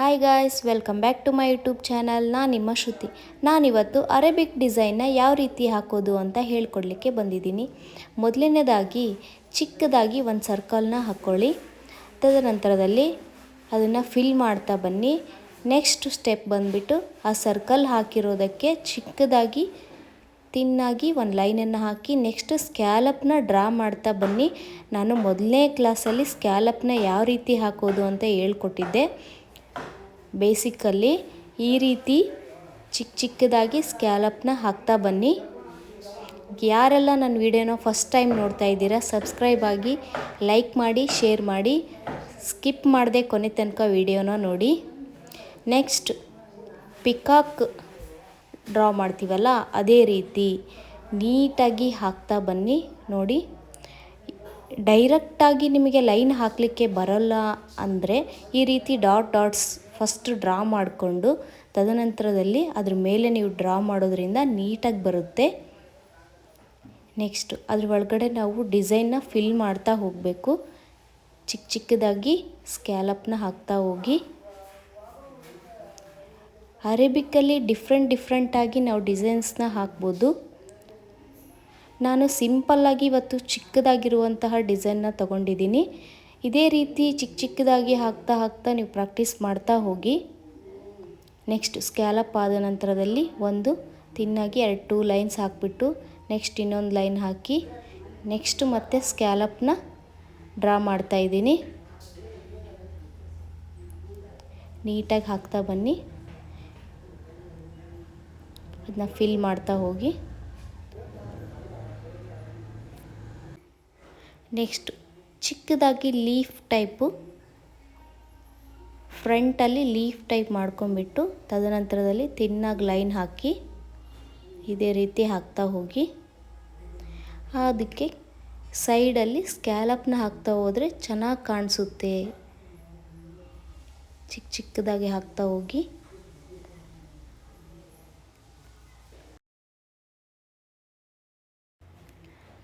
Hi guys welcome back to my YouTube channel ನಾನು ನಿಮ್ಮ ಶ್ರುತಿ. ನಾನಿವತ್ತು ಅರೇಬಿಕ್ ಡಿಸೈನ್ನ ಯಾವ ರೀತಿ ಹಾಕೋದು ಅಂತ ಹೇಳ್ಕೊಡ್ಲಿಕ್ಕೆ ಬಂದಿದ್ದೀನಿ. ಮೊದಲನೇದಾಗಿ, ಚಿಕ್ಕದಾಗಿ ಒಂದು ಸರ್ಕಲ್ನ ಹಾಕ್ಕೊಳ್ಳಿ ತದನಂತರದಲ್ಲಿ ಅದನ್ನು ಫಿಲ್ ಮಾಡ್ತಾ ಬನ್ನಿ. ನೆಕ್ಸ್ಟ್ ಸ್ಟೆಪ್ ಬಂದುಬಿಟ್ಟು ಆ ಸರ್ಕಲ್ ಹಾಕಿರೋದಕ್ಕೆ ಚಿಕ್ಕದಾಗಿ ತಿನ್ನಾಗಿ ಒಂದು ಲೈನನ್ನು ಹಾಕಿ ನೆಕ್ಸ್ಟ್ ಸ್ಕ್ಯಾಲಪ್ನ ಡ್ರಾ ಮಾಡ್ತಾ ಬನ್ನಿ. ನಾನು ಮೊದಲನೇ ಕ್ಲಾಸಲ್ಲಿ ಸ್ಕ್ಯಾಲಪ್ನ ಯಾವ ರೀತಿ ಹಾಕೋದು ಅಂತ ಹೇಳ್ಕೊಟ್ಟಿದ್ದೆ. ಬೇಸಿಕಲ್ಲಿ ಈ ರೀತಿ ಚಿಕ್ಕ ಚಿಕ್ಕದಾಗಿ ಸ್ಕ್ಯಾಲಪ್ನ ಹಾಕ್ತಾ ಬನ್ನಿ. ಯಾರೆಲ್ಲ ನನ್ನ ವಿಡಿಯೋನ ಫಸ್ಟ್ ಟೈಮ್ ನೋಡ್ತಾ ಇದ್ದೀರಾ ಸಬ್ಸ್ಕ್ರೈಬ್ ಆಗಿ ಲೈಕ್ ಮಾಡಿ ಶೇರ್ ಮಾಡಿ ಸ್ಕಿಪ್ ಮಾಡದೆ ಕೊನೆ ತನಕ ವಿಡಿಯೋನ ನೋಡಿ. ನೆಕ್ಸ್ಟ್ ಪಿಕಾಕ್ ಡ್ರಾ ಮಾಡ್ತೀವಲ್ಲ, ಅದೇ ರೀತಿ ನೀಟಾಗಿ ಹಾಕ್ತಾ ಬನ್ನಿ, ನೋಡಿ. ಡೈರೆಕ್ಟಾಗಿ ನಿಮಗೆ ಲೈನ್ ಹಾಕಲಿಕ್ಕೆ ಬರೋಲ್ಲ ಅಂದರೆ ಈ ರೀತಿ ಡಾಟ್ ಡಾಟ್ಸ್ ಫಸ್ಟ್ ಡ್ರಾ ಮಾಡಿಕೊಂಡು ತದನಂತರದಲ್ಲಿ ಅದ್ರ ಮೇಲೆ ನೀವು ಡ್ರಾ ಮಾಡೋದ್ರಿಂದ ನೀಟಾಗಿ ಬರುತ್ತೆ. ನೆಕ್ಸ್ಟ್ ಅದ್ರ ಒಳಗಡೆ ನಾವು ಡಿಸೈನ್ನ ಫಿಲ್ ಮಾಡ್ತಾ ಹೋಗಬೇಕು. ಚಿಕ್ಕ ಚಿಕ್ಕದಾಗಿ ಸ್ಕ್ಯಾಲಪ್ನ ಹಾಕ್ತಾ ಹೋಗಿ. ಅರೇಬಿಕ್ಕಲ್ಲಿ ಡಿಫ್ರೆಂಟ್ ಡಿಫ್ರೆಂಟಾಗಿ ನಾವು ಡಿಸೈನ್ಸ್ನ ಹಾಕ್ಬೋದು. ನಾನು ಸಿಂಪಲ್ಲಾಗಿ ಇವತ್ತು ಚಿಕ್ಕದಾಗಿರುವಂತಹ ಡಿಸೈನ್ನ ತಗೊಂಡಿದ್ದೀನಿ. ಇದೇ ರೀತಿ ಚಿಕ್ಕ ಚಿಕ್ಕದಾಗಿ ಹಾಕ್ತಾ ಹಾಕ್ತಾ ನೀವು ಪ್ರಾಕ್ಟೀಸ್ ಮಾಡ್ತಾ ಹೋಗಿ ನೆಕ್ಸ್ಟ್ ಸ್ಕ್ಯಾಲಪ್ ಆದ ನಂತರದಲ್ಲಿ ಒಂದು ತಿನ್ನಾಗಿ ಎರಡು ಟೂ ಲೈನ್ಸ್ ಹಾಕಿಬಿಟ್ಟು ನೆಕ್ಸ್ಟ್ ಇನ್ನೊಂದು ಲೈನ್ ಹಾಕಿ ನೆಕ್ಸ್ಟ್ ಮತ್ತೆ ಸ್ಕ್ಯಾಲಪ್ನ ಡ್ರಾ ಮಾಡ್ತಾ ಇದ್ದೀನಿ. ನೀಟಾಗಿ ಹಾಕ್ತಾ ಬನ್ನಿ. ಅದನ್ನ ಫಿಲ್ ಮಾಡ್ತಾ ಹೋಗಿ. ನೆಕ್ಸ್ಟ್ ಚಿಕ್ಕದಾಗಿ ಲೀಫ್ ಟೈಪು ಫ್ರಂಟಲ್ಲಿ ಲೀಫ್ ಟೈಪ್ ಮಾಡ್ಕೊಂಬಿಟ್ಟು ತದನಂತರದಲ್ಲಿ ತಿನ್ನಾಗಿ ಲೈನ್ ಹಾಕಿ ಇದೇ ರೀತಿ ಹಾಕ್ತಾ ಹೋಗಿ. ಅದಕ್ಕೆ ಸೈಡಲ್ಲಿ ಸ್ಕ್ಯಾಲಪ್ನ ಹಾಕ್ತಾ ಹೋದರೆ ಚೆನ್ನಾಗಿ ಕಾಣಿಸುತ್ತೆ. ಚಿಕ್ಕ ಚಿಕ್ಕದಾಗಿ ಹಾಕ್ತಾ ಹೋಗಿ.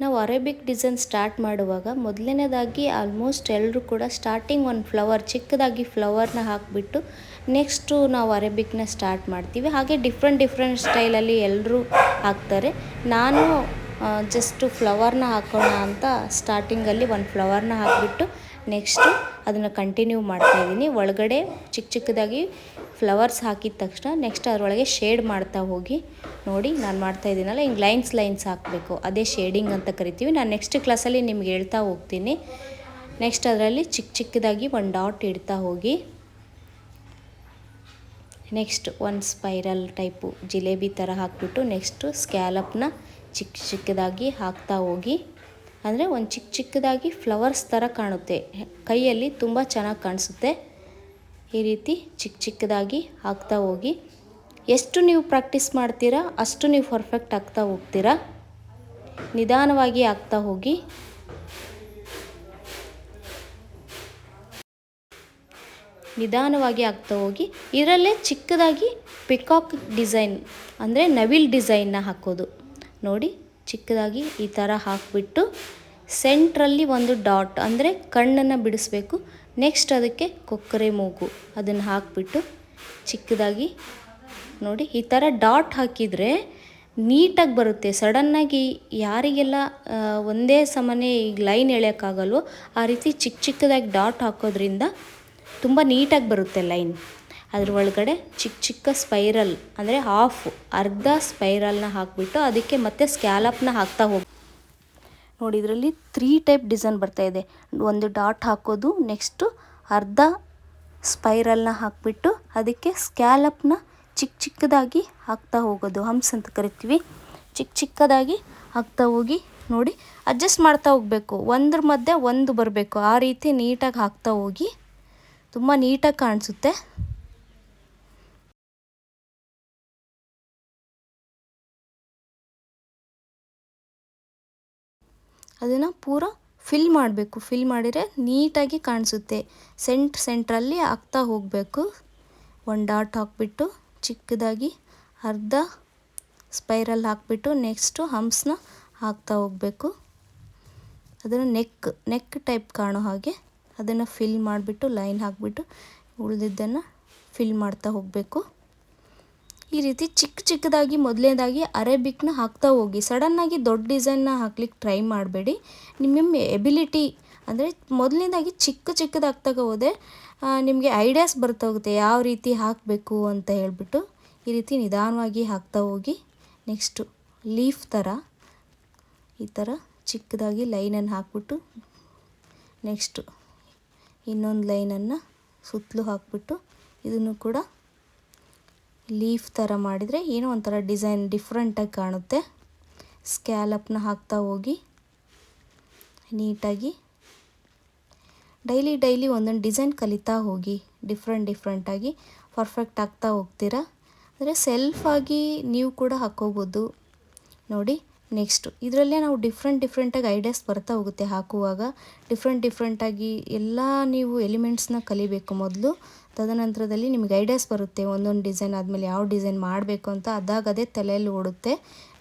ನಾವು ಅರೇಬಿಕ್ ಡಿಸೈನ್ ಸ್ಟಾರ್ಟ್ ಮಾಡುವಾಗ ಮೊದಲನೇದಾಗಿ ಆಲ್ಮೋಸ್ಟ್ ಎಲ್ಲರೂ ಕೂಡ ಸ್ಟಾರ್ಟಿಂಗ್ ಒಂದು ಫ್ಲವರ್ ಚಿಕ್ಕದಾಗಿ ಫ್ಲವರ್ನ ಹಾಕಿಬಿಟ್ಟು ನೆಕ್ಸ್ಟು ನಾವು ಅರೇಬಿಕ್ನ ಸ್ಟಾರ್ಟ್ ಮಾಡ್ತೀವಿ. ಹಾಗೆ ಡಿಫ್ರೆಂಟ್ ಡಿಫ್ರೆಂಟ್ ಸ್ಟೈಲಲ್ಲಿ ಎಲ್ಲರೂ ಹಾಕ್ತಾರೆ. ನಾನು ಜಸ್ಟು ಫ್ಲವರ್ನ ಹಾಕೋಣ ಅಂತ ಸ್ಟಾರ್ಟಿಂಗಲ್ಲಿ ಒಂದು ಫ್ಲವರ್ನ ಹಾಕಿಬಿಟ್ಟು ನೆಕ್ಸ್ಟು ಅದನ್ನು ಕಂಟಿನ್ಯೂ ಮಾಡ್ತಾ ಇದ್ದೀನಿ ಒಳಗಡೆ ಚಿಕ್ಕ ಚಿಕ್ಕದಾಗಿ ಫ್ಲವರ್ಸ್ ಹಾಕಿದ ತಕ್ಷಣ ನೆಕ್ಸ್ಟ್ ಅದರೊಳಗೆ ಶೇಡ್ ಮಾಡ್ತಾ ಹೋಗಿ. ನೋಡಿ, ನಾನು ಮಾಡ್ತಾ ಇದ್ದೀನಲ್ಲ ಹಿಂಗೆ ಲೈನ್ಸ್ ಲೈನ್ಸ್ ಹಾಕಬೇಕು. ಅದೇ ಶೇಡಿಂಗ್ ಅಂತ ಕರಿತೀವಿ. ನಾನು ನೆಕ್ಸ್ಟ್ ಕ್ಲಾಸಲ್ಲಿ ನಿಮ್ಗೆ ಹೇಳ್ತಾ ಹೋಗ್ತೀನಿ. ನೆಕ್ಸ್ಟ್ ಅದರಲ್ಲಿ ಚಿಕ್ಕ ಚಿಕ್ಕದಾಗಿ ಒಂದು ಡಾಟ್ ಇಡ್ತಾ ಹೋಗಿ. ನೆಕ್ಸ್ಟ್ ಒಂದು ಸ್ಪೈರಲ್ ಟೈಪು ಜಿಲೇಬಿ ಥರ ಹಾಕ್ಬಿಟ್ಟು ನೆಕ್ಸ್ಟು ಸ್ಕ್ಯಾಲಪ್ನ ಚಿಕ್ಕ ಚಿಕ್ಕದಾಗಿ ಹಾಕ್ತಾ ಹೋಗಿ. ಅಂದರೆ ಒಂದು ಚಿಕ್ಕ ಚಿಕ್ಕದಾಗಿ ಫ್ಲವರ್ಸ್ ಥರ ಕಾಣುತ್ತೆ. ಕೈಯಲ್ಲಿ ತುಂಬ ಚೆನ್ನಾಗಿ ಕಾಣಿಸುತ್ತೆ. ಈ ರೀತಿ ಚಿಕ್ಕ ಚಿಕ್ಕದಾಗಿ ಹಾಕ್ತಾ ಹೋಗಿ. ಎಷ್ಟು ನೀವು ಪ್ರಾಕ್ಟೀಸ್ ಮಾಡ್ತೀರಾ, ಅಷ್ಟು ನೀವು ಪರ್ಫೆಕ್ಟ್ ಆಗ್ತಾ ಹೋಗ್ತೀರಾ. ನಿಧಾನವಾಗಿ ಹಾಕ್ತಾ ಹೋಗಿ. ನಿಧಾನವಾಗಿ ಆಗ್ತಾ ಹೋಗಿ. ಇದರಲ್ಲೇ ಚಿಕ್ಕದಾಗಿ ಪಿಕಾಕ್ ಡಿಸೈನ್, ಅಂದರೆ ನವಿಲ್ ಡಿಸೈನ್ನ ಹಾಕೋದು. ನೋಡಿ. ಚಿಕ್ಕದಾಗಿ ಈ ಥರ ಹಾಕಿಬಿಟ್ಟು ಸೆಂಟ್ರಲ್ಲಿ ಒಂದು ಡಾಟ್ ಅಂದರೆ ಕಣ್ಣನ್ನು ಬಿಡಿಸ್ಬೇಕು. ನೆಕ್ಸ್ಟ್ ಅದಕ್ಕೆ ಕೊಕ್ಕರೆ ಮೂಗು ಅದನ್ನು ಹಾಕಿಬಿಟ್ಟು ಚಿಕ್ಕದಾಗಿ ನೋಡಿ ಈ ಥರ ಡಾಟ್ ಹಾಕಿದರೆ ನೀಟಾಗಿ ಬರುತ್ತೆ. ಸಡನ್ನಾಗಿ ಯಾರಿಗೆಲ್ಲ ಒಂದೇ ಸಮನೆ ಈಗ ಲೈನ್ ಎಳೆಯೋಕ್ಕಾಗಲ್ವೋ ಆ ರೀತಿ ಚಿಕ್ಕ ಚಿಕ್ಕದಾಗಿ ಡಾಟ್ ಹಾಕೋದ್ರಿಂದ ತುಂಬ ನೀಟಾಗಿ ಬರುತ್ತೆ ಲೈನ್. ಅದ್ರ ಒಳಗಡೆ ಚಿಕ್ಕ ಚಿಕ್ಕ ಸ್ಪೈರಲ್ ಅಂದರೆ ಹಾಫ್ ಅರ್ಧ ಸ್ಪೈರಲ್ನ ಹಾಕಿಬಿಟ್ಟು ಅದಕ್ಕೆ ಮತ್ತೆ ಸ್ಕ್ಯಾಲಪ್ನ ಹಾಕ್ತಾ ಹೋಗಿ. ನೋಡಿ, ಇದರಲ್ಲಿ ತ್ರೀ ಟೈಪ್ ಡಿಸೈನ್ ಬರ್ತಾ ಇದೆ. ಒಂದು ಡಾಟ್ ಹಾಕೋದು ನೆಕ್ಸ್ಟು ಅರ್ಧ ಸ್ಪೈರಲ್ನ ಹಾಕಿಬಿಟ್ಟು ಅದಕ್ಕೆ ಸ್ಕ್ಯಾಲಪ್ನ ಚಿಕ್ಕ ಚಿಕ್ಕದಾಗಿ ಹಾಕ್ತಾ ಹೋಗೋದು. ಹಂಪ್ಸ್ ಅಂತ ಕರಿತೀವಿ. ಚಿಕ್ಕ ಚಿಕ್ಕದಾಗಿ ಹಾಕ್ತಾ ಹೋಗಿ ನೋಡಿ ಅಡ್ಜಸ್ಟ್ ಮಾಡ್ತಾ ಹೋಗಬೇಕು. ಒಂದ್ರ ಮಧ್ಯೆ ಒಂದು ಬರಬೇಕು. ಆ ರೀತಿ ನೀಟಾಗಿ ಹಾಕ್ತಾ ಹೋಗಿ, ತುಂಬ ನೀಟಾಗಿ ಕಾಣಿಸುತ್ತೆ. ಅದನ್ನು ಪೂರ ಫಿಲ್ ಮಾಡಬೇಕು. ಫಿಲ್ ಮಾಡಿದರೆ ನೀಟಾಗಿ ಕಾಣಿಸುತ್ತೆ. ಸೆಂಟ್ ಸೆಂಟ್ರಲ್ಲಿ ಹಾಕ್ತಾ ಹೋಗಬೇಕು. ಒಂದು ಡಾಟ್ ಹಾಕ್ಬಿಟ್ಟು ಚಿಕ್ಕದಾಗಿ ಅರ್ಧ ಸ್ಪೈರಲ್ ಹಾಕ್ಬಿಟ್ಟು ನೆಕ್ಸ್ಟು ಹಂಪ್ಸ್ನ ಹಾಕ್ತಾ ಹೋಗಬೇಕು. ಅದನ್ನು ನೆಕ್ ನೆಕ್ ಟೈಪ್ ಕಾಣೋ ಹಾಗೆ ಅದನ್ನು ಫಿಲ್ ಮಾಡಿಬಿಟ್ಟು ಲೈನ್ ಹಾಕಿಬಿಟ್ಟು ಉಳಿದಿದ್ದನ್ನು ಫಿಲ್ ಮಾಡ್ತಾ ಹೋಗಬೇಕು. ಈ ರೀತಿ ಚಿಕ್ಕ ಚಿಕ್ಕದಾಗಿ ಮೊದಲನೇದಾಗಿ ಅರೇಬಿಕ್ನ ಹಾಕ್ತಾ ಹೋಗಿ. ಸಡನ್ನಾಗಿ ದೊಡ್ಡ ಡಿಸೈನ್ನ ಹಾಕ್ಲಿಕ್ಕೆ ಟ್ರೈ ಮಾಡಬೇಡಿ. ನಿಮ್ಮ ಎಬಿಲಿಟಿ ಅಂದರೆ ಮೊದಲನೇದಾಗಿ ಚಿಕ್ಕ ಚಿಕ್ಕದಾಗ್ತಾಗ ಹೋದೆ ನಿಮಗೆ ಐಡಿಯಾಸ್ ಬರ್ತಾ ಹೋಗುತ್ತೆ ಯಾವ ರೀತಿ ಹಾಕಬೇಕು ಅಂತ ಹೇಳಿಬಿಟ್ಟು ಈ ರೀತಿ ನಿಧಾನವಾಗಿ ಹಾಕ್ತಾ ಹೋಗಿ. ನೆಕ್ಸ್ಟು ಲೀಫ್ ಥರ, ಈ ಥರ ಚಿಕ್ಕದಾಗಿ ಲೈನನ್ನು ಹಾಕ್ಬಿಟ್ಟು, ನೆಕ್ಸ್ಟು ಇನ್ನೊಂದು ಲೈನನ್ನು ಸುತ್ತಲೂ ಹಾಕ್ಬಿಟ್ಟು ಇದನ್ನು ಕೂಡ ಲೀಫ್ ಥರ ಮಾಡಿದರೆ ಏನೋ ಒಂಥರ ಡಿಸೈನ್ ಡಿಫ್ರೆಂಟಾಗಿ ಕಾಣುತ್ತೆ. ಸ್ಕ್ಯಾಲಪ್ನ ಹಾಕ್ತಾ ಹೋಗಿ, ನೀಟಾಗಿ. ಡೈಲಿ ಡೈಲಿ ಒಂದೊಂದು ಡಿಸೈನ್ ಕಲಿತಾ ಹೋಗಿ ಡಿಫ್ರೆಂಟ್ ಡಿಫ್ರೆಂಟಾಗಿ ಪರ್ಫೆಕ್ಟ್ ಆಗ್ತಾ ಹೋಗ್ತೀರಾ? ಅಂದರೆ ಸೆಲ್ಫಾಗಿ ನೀವು ಕೂಡ ಹಾಕ್ಕೋಬೋದು. ನೋಡಿ ನೆಕ್ಸ್ಟು ಇದರಲ್ಲೇ ನಾವು ಡಿಫ್ರೆಂಟ್ ಡಿಫ್ರೆಂಟಾಗಿ ಐಡಿಯಾಸ್ ಬರ್ತಾ ಹೋಗುತ್ತೆ ಹಾಕುವಾಗ. ಡಿಫ್ರೆಂಟ್ ಡಿಫ್ರೆಂಟಾಗಿ ಎಲ್ಲ ನೀವು ಎಲಿಮೆಂಟ್ಸ್ನ ಕಲಿಬೇಕು ಮೊದಲು. ತದನಂತರದಲ್ಲಿ ನಿಮಗೆ ಐಡಿಯಾಸ್ ಬರುತ್ತೆ. ಒಂದೊಂದು ಡಿಸೈನ್ ಆದಮೇಲೆ ಯಾವ ಡಿಸೈನ್ ಮಾಡಬೇಕು ಅಂತ ಅದಾಗದೇ ತಲೆಯಲ್ಲಿ ಓಡುತ್ತೆ.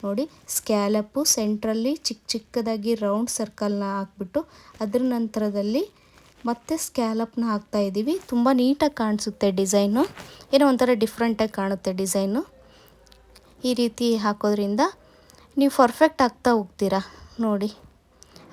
ನೋಡಿ ಸ್ಕ್ಯಾಲಪ್ಪು ಸೆಂಟ್ರಲ್ಲಿ ಚಿಕ್ಕ ಚಿಕ್ಕದಾಗಿ ರೌಂಡ್ ಸರ್ಕಲ್ನ ಹಾಕ್ಬಿಟ್ಟು ಅದ್ರ ನಂತರದಲ್ಲಿ ಮತ್ತೆ ಸ್ಕ್ಯಾಲಪ್ನ ಹಾಕ್ತಾ ಇದ್ದೀವಿ. ತುಂಬ ನೀಟಾಗಿ ಕಾಣಿಸುತ್ತೆ ಡಿಸೈನು ಏನೋ ಒಂಥರ ಡಿಫ್ರೆಂಟಾಗಿ ಕಾಣುತ್ತೆ ಡಿಸೈನು ಈ ರೀತಿ ಹಾಕೋದ್ರಿಂದ ನೀವು ಪರ್ಫೆಕ್ಟ್ ಆಗ್ತಾ ಹೋಗ್ತೀರಾ? ನೋಡಿ.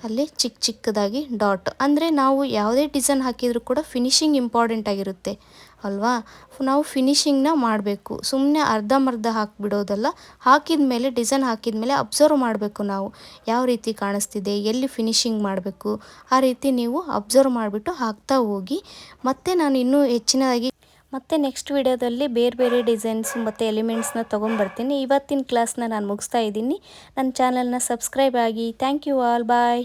ಅಲ್ಲಿ ಚಿಕ್ಕ ಚಿಕ್ಕದಾಗಿ ಡಾಟ್ ಅಂದರೆ ನಾವು ಯಾವುದೇ ಡಿಸೈನ್ ಹಾಕಿದರೂ ಕೂಡ ಫಿನಿಶಿಂಗ್ ಇಂಪಾರ್ಟೆಂಟ್ ಆಗಿರುತ್ತೆ. ಅಲ್ವಾ? ನಾವು ಫಿನಿಶಿಂಗ್ನ ಮಾಡಬೇಕು. ಸುಮ್ಮನೆ ಅರ್ಧಂಬರ್ಧ ಹಾಕಿಬಿಡೋದಲ್ಲ. ಹಾಕಿದ ಮೇಲೆ ಡಿಸೈನ್ ಹಾಕಿದ ಮೇಲೆ ಅಬ್ಸರ್ವ್ ಮಾಡಬೇಕು ನಾವು. ಯಾವ ರೀತಿ ಕಾಣಿಸ್ತಿದೆ? ಎಲ್ಲಿ ಫಿನಿಶಿಂಗ್ ಮಾಡಬೇಕು? ಆ ರೀತಿ ನೀವು ಅಬ್ಸರ್ವ್ ಮಾಡಿಬಿಟ್ಟು ಹಾಕ್ತಾ ಹೋಗಿ. ಮತ್ತು ನಾನು ಇನ್ನೂ ಹೆಚ್ಚಿನದಾಗಿ ಮತ್ತು ನೆಕ್ಸ್ಟ್ ವಿಡಿಯೋದಲ್ಲಿ ಬೇರೆ ಬೇರೆ ಡಿಸೈನ್ಸ್ ಮತ್ತು ಎಲಿಮೆಂಟ್ಸ್ನ ತೊಗೊಂಬರ್ತೀನಿ ಇವತ್ತಿನ ಕ್ಲಾಸ್ನ ನಾನು ಮುಗಿಸ್ತಾ ಇದ್ದೀನಿ. ನನ್ನ ಚಾನಲ್ನ ಸಬ್ಸ್ಕ್ರೈಬ್ ಆಗಿ. Thank you all bye